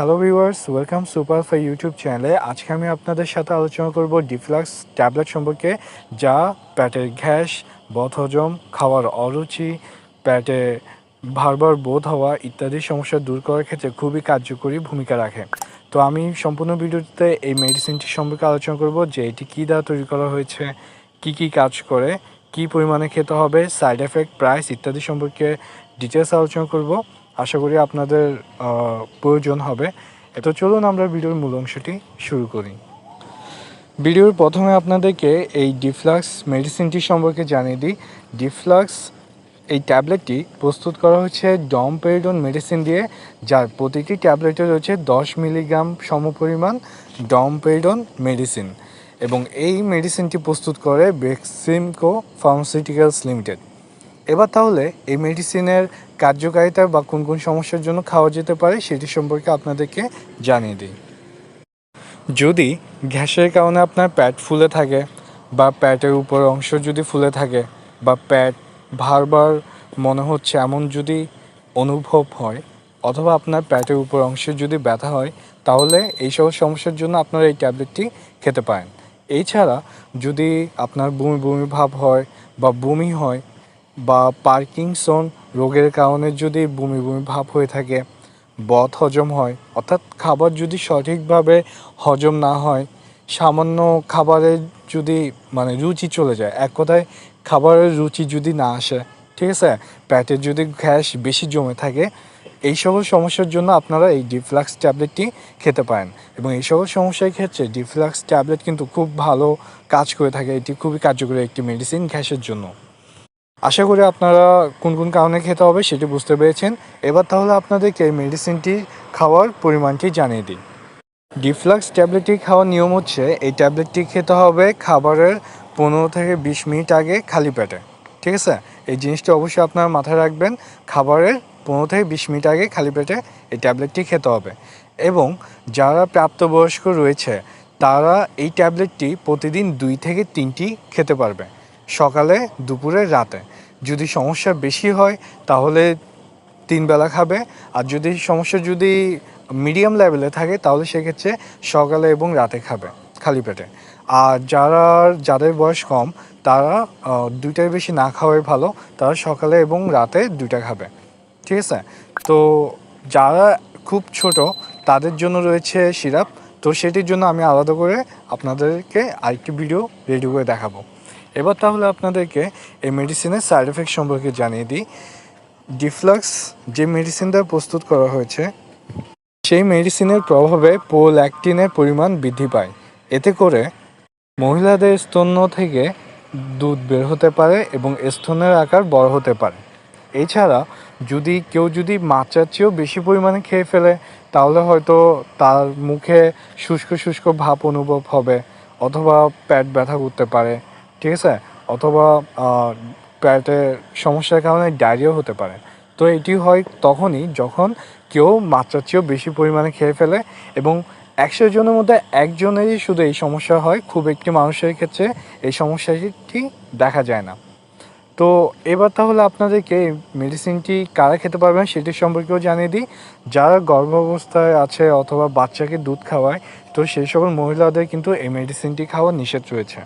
Hello viewers welcome super fi YouTube চ্যানেলে আজকে আমি আপনাদের সাথে আলোচনা করব ডিফ্লাক্স ট্যাবলেট সম্পর্কে, যা পেটের গ্যাস, বদহজম, খাওয়ার অরুচি প্যাটে বারবার বোধ হওয়া ইত্যাদি সমস্যা দূর করার ক্ষেত্রে খুবই কার্যকরী ভূমিকা রাখে। তো আমি সম্পূর্ণ ভিডিওতে এই মেডিসিনটি সম্পর্কে আলোচনা করব, যে এটি কী দ্বারা তৈরি করা হয়েছে, কি কি কাজ করে, কি পরিমাণে খেতে হবে সাইড এফেক্ট প্রাইস ইত্যাদি সম্পর্কে ডিটেলস আলোচনা করব। আশা করি আপনাদের প্রয়োজন হবে। এত চলুন আমরা ভিডিওর মূল অংশটি শুরু করি। ভিডিওর প্রথমে আপনাদেরকে এই ডিফ্লাক্স মেডিসিনটি সম্পর্কে জানিয়ে দিই। ডিফ্লাক্স এই ট্যাবলেটটি প্রস্তুত করা হচ্ছে ডমপেরিডন মেডিসিন দিয়ে, যার প্রতিটি ট্যাবলেটে রয়েছে দশ মিলিগ্রাম সমপরিমাণ ডমপেরিডন মেডিসিন। এবং এই মেডিসিনটি প্রস্তুত করে বেক্সিমকো ফার্মাসিউটিক্যালস লিমিটেড। এবার তাহলে এই মেডিসিনের কার্যকারিতা বা কোন কোন সমস্যার জন্য খাওয়া যেতে পারে সেটি সম্পর্কে আপনাদেরকে জানিয়ে দিই। যদি গ্যাসের কারণে আপনার পেট ফুলে থাকে বা পেটের উপর অংশ যদি ফুলে থাকে বা পেট বারবার মনে হচ্ছে এমন যদি অনুভব হয় অথবা আপনার পেটের উপর অংশে যদি ব্যথা হয়, তাহলে এই সব সমস্যার জন্য আপনারা এই ট্যাবলেটটি খেতে পারেন। এছাড়া যদি আপনার বমি বমি ভাব হয় বা বমি হয় বা পার্কিংসন রোগের কারণে যদি বমি বমি ভাব হয়ে থাকে, বদ হজম হয়, অর্থাৎ খাবার যদি সঠিকভাবে হজম না হয়, সামান্য খাবারের যদি মানে রুচি চলে যায়, এক কথায় খাবারের রুচি যদি না আসে, ঠিক আছে? পেটে যদি গ্যাস বেশি জমে থাকে, এই সকল সমস্যার জন্য আপনারা এই ডিফ্লাক্স ট্যাবলেটটি খেতে পারেন। এবং এই সকল সমস্যার ক্ষেত্রে ডিফ্লাক্স ট্যাবলেট কিন্তু খুব ভালো কাজ করে থাকে, এটি খুবই কার্যকরী একটি মেডিসিন গ্যাসের জন্য। আশা করি আপনারা কোন কোন কারণে খেতে হবে সেটি বুঝতে পেরেছেন। এবার তাহলে আপনাদেরকে এই মেডিসিনটি খাওয়ার পরিমাণটি জানিয়ে দিই। ডিফ্লাক্স ট্যাবলেটটি খাওয়ার নিয়ম হচ্ছে, এই ট্যাবলেটটি খেতে হবে খাবারের পনেরো থেকে বিশ মিনিট আগে খালি পেটে। ঠিক আছে? এই জিনিসটি অবশ্যই আপনারা মাথায় রাখবেন, খাবারের পনেরো থেকে বিশ মিনিট আগে খালি পেটে এই ট্যাবলেটটি খেতে হবে। এবং যারা প্রাপ্তবয়স্ক রয়েছে, তারা এই ট্যাবলেটটি প্রতিদিন দুই থেকে তিনটি খেতে পারবে। সকালে, দুপুরে, রাতে। যদি সমস্যা বেশি হয়, তাহলে তিন বেলা খাবে। আর যদি সমস্যা যদি মিডিয়াম লেভেলে থাকে, তাহলে সেক্ষেত্রে সকালে এবং রাতে খাবে, খালি পেটে। আর যারা, যাদের বয়স কম, তারা দুইটার বেশি না খাওয়াই ভালো। তারা সকালে এবং রাতে দুইটা খাবে। ঠিক আছে? তো যারা খুব ছোট, তাদের জন্য রয়েছে সিরাপ। তো সেটির জন্য আমি আলাদা করে আপনাদেরকে আরেকটি ভিডিও রেডি করে দেখাবো। এবার তাহলে আপনাদেরকে এই মেডিসিনের সাইড এফেক্ট সম্পর্কে জানিয়ে দিই। ডিফ্লাক্স যে মেডিসিনটা প্রস্তুত করা হয়েছে, সেই মেডিসিনের প্রভাবে পোল্যাকটিনের পরিমাণ বৃদ্ধি পায়। এতে করে মহিলাদের স্তন্য থেকে দুধ বের হতে পারে এবং স্তনের আকার বড় হতে পারে। এছাড়া যদি কেউ যদি মাত্রার চেয়েও বেশি পরিমাণে খেয়ে ফেলে, তাহলে হয়তো তার মুখে শুষ্ক শুষ্ক ভাব অনুভব হবে অথবা পেট ব্যথা করতে পারে। ঠিক আছে? অথবা পেটের সমস্যার কারণে ডায়রিয়া হতে পারে। তো এটি হয় তখনই যখন কেউ মাত্রার চেয়েও বেশি পরিমাণে খেয়ে ফেলে এবং একশো জনের মধ্যে একজনেরই শুধু এই সমস্যা হয়, খুব একটি মানুষের ক্ষেত্রে এই সমস্যাটি দেখা যায় না। তো এবার তাহলে আপনাদেরকে মেডিসিনটি কারা খেতে পারবেন সেটি সম্পর্কেও জানিয়ে দিই। যারা গর্ভাবস্থায় আছে অথবা বাচ্চাকে দুধ খাওয়ায়, তো সেই সকল মহিলাদের কিন্তু এই মেডিসিনটি খাওয়া নিষেধ রয়েছে।